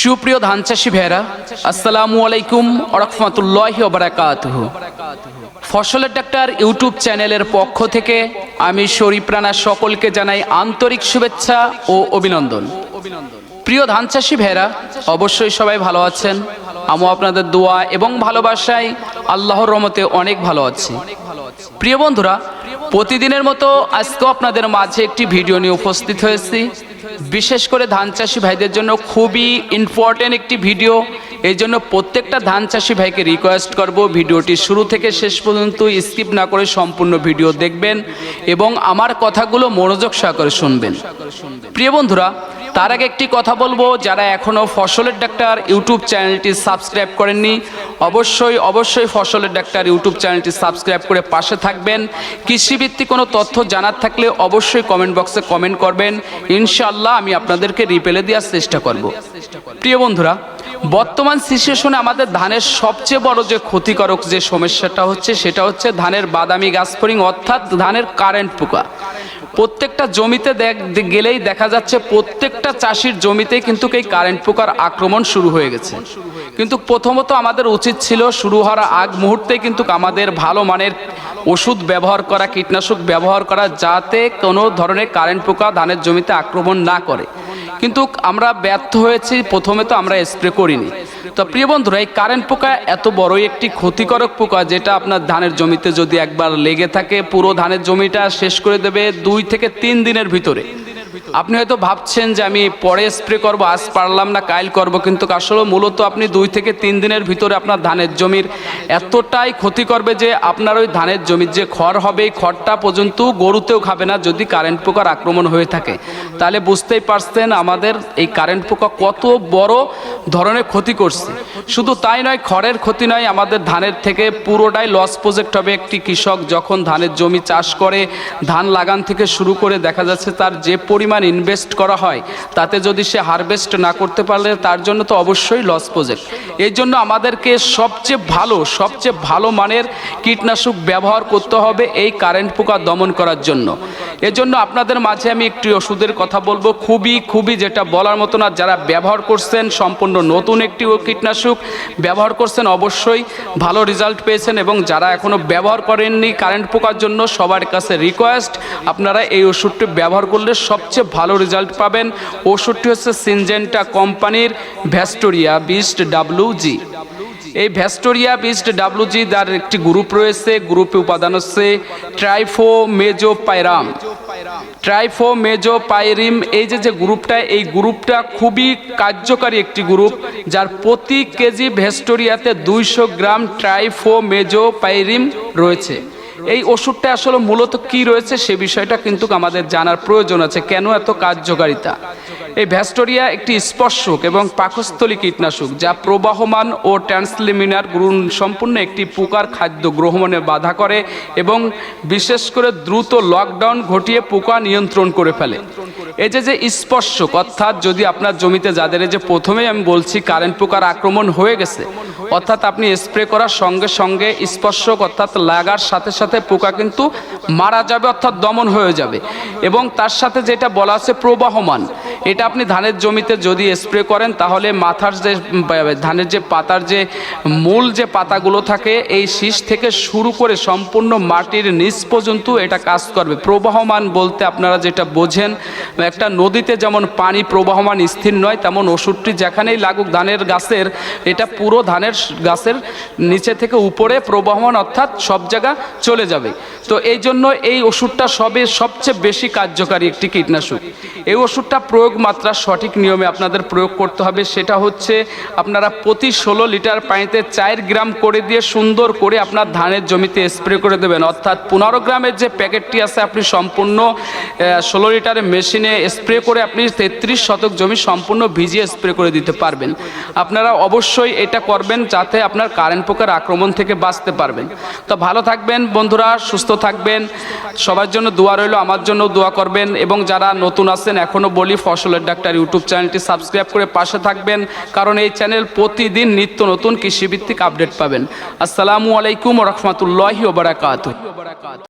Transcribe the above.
সুপ্রিয় ধান চাষি ভেরা আসসালামু আলাইকুম আরহামতুল্লাহ বারাকাত ফসলের ডাক্তার ইউটিউব চ্যানেলের পক্ষ থেকে আমি শরীফ রানা সকলকে জানাই আন্তরিক শুভেচ্ছা ও অভিনন্দন। প্রিয় ধান চাষি ভেরা অবশ্যই সবাই ভালো আছেন। আমও আপনাদের দোয়া এবং ভালোবাসায় আল্লাহর রহমতে অনেক ভালো আছি। প্রিয় বন্ধুরা প্রতিদিনের মতো আজকেও আপনাদের মাঝে একটি ভিডিও নিয়ে উপস্থিত হয়েছি। বিশেষ করে ধান চাষি ভাইদের জন্য খুবই ইম্পর্টেন্ট একটি ভিডিও। এই জন্য প্রত্যেকটা ধান চাষি ভাইকে রিকোয়েস্ট করব ভিডিওটি শুরু থেকে শেষ পর্যন্ত স্কিপ না করে সম্পূর্ণ ভিডিও দেখবেন এবং আমার কথাগুলো মনোযোগ সহকারে শুনবেন। প্রিয় বন্ধুরা তার আগে একটি কথা বলব, যারা এখনও ফসলের ডাক্তার ইউটিউব চ্যানেলটি সাবস্ক্রাইব করেননি, অবশ্যই অবশ্যই ফসলের ডাক্তার ইউটিউব চ্যানেলটি সাবস্ক্রাইব করে পাশে থাকবেন। কৃষিভিত্তিক কোনো তথ্য জানার থাকলে অবশ্যই কমেন্ট বক্সে কমেন্ট করবেন। ইনশাআল্লাহ আমি আপনাদেরকে রিপেলে দেওয়ার চেষ্টা করব। প্রিয় বন্ধুরা, বর্তমান সিচুয়েশনে আমাদের ধানের সবচেয়ে বড় যে ক্ষতিকারক যে সমস্যাটা হচ্ছে, সেটা হচ্ছে ধানের বাদামি গাছফড়িং অর্থাৎ ধানের কারেন্ট পোকা। প্রত্যেকটা জমিতে গেলেই দেখা যাচ্ছে প্রত্যেকটা চাষির জমিতে কিন্তু এই কারেন্ট পোকার আক্রমণ শুরু হয়ে গেছে। কিন্তু প্রথমত আমাদের উচিত ছিল শুরু হওয়ার আগ মুহূর্তে কিন্তু আমাদের ভালো মানের ওষুধ ব্যবহার করা, কীটনাশক ব্যবহার করা, যাতে কোনো ধরনের কারেন্ট পোকা ধানের জমিতে আক্রমণ না করে। কিন্তু আমরা ব্যর্থ হয়েছি, প্রথমে তো আমরা স্প্রে করিনি। তো প্রিয় বন্ধুরা, এই কারেন্ট পোকা এত বড় একটি ক্ষতিকারক পোকা যেটা আপনার ধানের জমিতে যদি একবার লেগে থাকে, পুরো ধানের জমিটা শেষ করে দেবে দুই থেকে তিন দিনের ভিতরে। আপনি হয়তো ভাবছেন যে আমি পরে স্প্রে করব, আজ পারলাম না কাইল করব, কিন্তু আসলে মূলত আপনি দুই থেকে তিন দিনের ভিতরে আপনার ধানের জমির এতটাই ক্ষতি করবে যে আপনার ওই ধানের জমির যে খড় হবে, এই খড়টা পর্যন্ত গরুতেও খাবে না যদি কারেন্ট পোকার আক্রমণ হয়ে থাকে। তাহলে বুঝতেই পারছেন আমাদের এই কারেন্ট পোকা কত বড় ধরনের ক্ষতি করছে। শুধু তাই নয়, খড়ের ক্ষতি নয়, আমাদের ধানের থেকে পুরোটাই লস প্রজেক্ট হবে। একটি কৃষক যখন ধানের জমি চাষ করে, ধান লাগান থেকে শুরু করে দেখা যাচ্ছে তার যে পরিমাণ ইনভেস্ট করা হয়, তাতে যদি সে হারভেস্ট না করতে পারলে তার জন্য তো অবশ্যই লস প্রজেক্ট এই জন্য আমাদেরকে সবচেয়ে ভালো সবচেয়ে ভালো মানের কীটনাশক ব্যবহার করতে হবে এই কারেন্ট পোকা দমন করার জন্য। এজন্য আপনাদের মাঝে আমি একটি ওষুধের কথা বলব। খুবই খুবই যেটা বলার মতো না, যারা ব্যবহার করছেন, সম্পূর্ণ নতুন একটি কীটনাশক ব্যবহার করছেন, অবশ্যই ভালো রেজাল্ট পেয়েছেন এবং যারা এখনও ব্যবহার করেননি কারেন্ট পোকার জন্য, সবার কাছে রিকোয়েস্ট আপনারা এই ওষুধটি ব্যবহার করলে সবচেয়ে ভালো রেজাল্ট পাবেন। ওষুধটি হচ্ছে সিনজেন্টা কোম্পানির ভ্যাস্টোরিয়া বিস্ট ডাব্লু জি। এই ভ্যাস্টোরিয়া বিস্ট ডাব্লুজি তার একটি গ্রুপ রয়েছে গ্রুপে উপাদান হচ্ছে ট্রাইফো মেজো পাইরাম ট্রাইফো মেজো পাইরিম এই যে যে গ্রুপটা এই গ্রুপটা খুবই কার্যকারী একটি গ্রুপ যার প্রতি কেজি ভেস্টোরিয়াতে দুইশো গ্রাম ট্রাইফো মেজো পাইরিম রয়েছে। এই ওষুধটা আসলে মূলত কি রয়েছে সে বিষয়টা কিন্তু আমাদের জানার প্রয়োজন আছে। কেন এত কার্যকারিতা? এই ভ্যাস্টোরিয়া একটি স্পর্শক এবং পাকস্থলী কীটনাশক যা প্রবাহমান ও ট্রান্সলিমিনার গুণ সম্পূর্ণ একটি পোকার খাদ্য গ্রহণে বাধা করে এবং বিশেষ করে দ্রুত লকডাউন ঘটিয়ে পোকা নিয়ন্ত্রণ করে ফেলে। এই যে যে স্পর্শক, অর্থাৎ যদি আপনার জমিতে যাদের যে প্রথমেই আমি বলছি কারেন্ট পোকার আক্রমণ হয়ে গেছে, অর্থাৎ আপনি স্প্রে করার সঙ্গে সঙ্গে স্পর্শক, অর্থাৎ লাগার সাথে সাথে পোকা কিন্তু মারা যাবে, অর্থাৎ দমন হয়ে যাবে। এবং তার সাথে যেটা বলা আছে প্রবাহমান, এটা আপনি ধানের জমিতে যদি স্প্রে করেন, তাহলে মাথার যে, ধানের যে পাতার যে মূল যে পাতাগুলো থাকে, এই শীষ থেকে শুরু করে সম্পূর্ণ মাটির নিচ পর্যন্ত এটা কাজ করবে। প্রবাহমান বলতে আপনারা যেটা বোঝেন একটা নদীতে যেমন পানি প্রবাহমান স্থির নয়, তেমন ওষুধটি যেখানেই লাগুক, ধানের গাছের, এটা পুরো ধানের গাছের নিচে থেকে উপরে প্রবাহমান, অর্থাৎ সব জায়গা চলে যাবে। তো এই জন্য এই ওষুধটা সবে সবচেয়ে বেশি কার্যকারী একটি কীটনাশক। এই ওষুধটা প্রয়োগ মাত্রা সঠিক নিয়মে আপনাদের প্রয়োগ করতে হবে। সেটা হচ্ছে আপনারা প্রতি ষোলো লিটার পানিতে চার গ্রাম করে দিয়ে সুন্দর করে আপনার ধানের জমিতে স্প্রে করে দেবেন। অর্থাৎ পনেরো গ্রামের যে প্যাকেটটি আছে, আপনি সম্পূর্ণ ষোলো লিটারের মেশিনে স্প্রে করে আপনি তেত্রিশ শতক জমি সম্পূর্ণ ভিজিয়ে স্প্রে করে দিতে পারবেন। আপনারা অবশ্যই এটা করবেন যাতে আপনার কারেন্ট পোকার আক্রমণ থেকে বাঁচতে পারবেন। তো ভালো থাকবেন বন্ধুরা, সুস্থ থাকবেন। সবার জন্য দোয়া রইল, আমার জন্য দোয়া করবেন এবং যারা নতুন আছেন এখনও বলি ফসলের ডাক্তার ইউটিউব চ্যানেলটি সাবস্ক্রাইব করে পাশে থাকবেন, কারণ এই চ্যানেল প্রতিদিন নিত্য নতুন কৃষিভিত্তিক আপডেট পাবেন। আসসালামু আলাইকুম রহমতুল্লাহি ওবরাকাত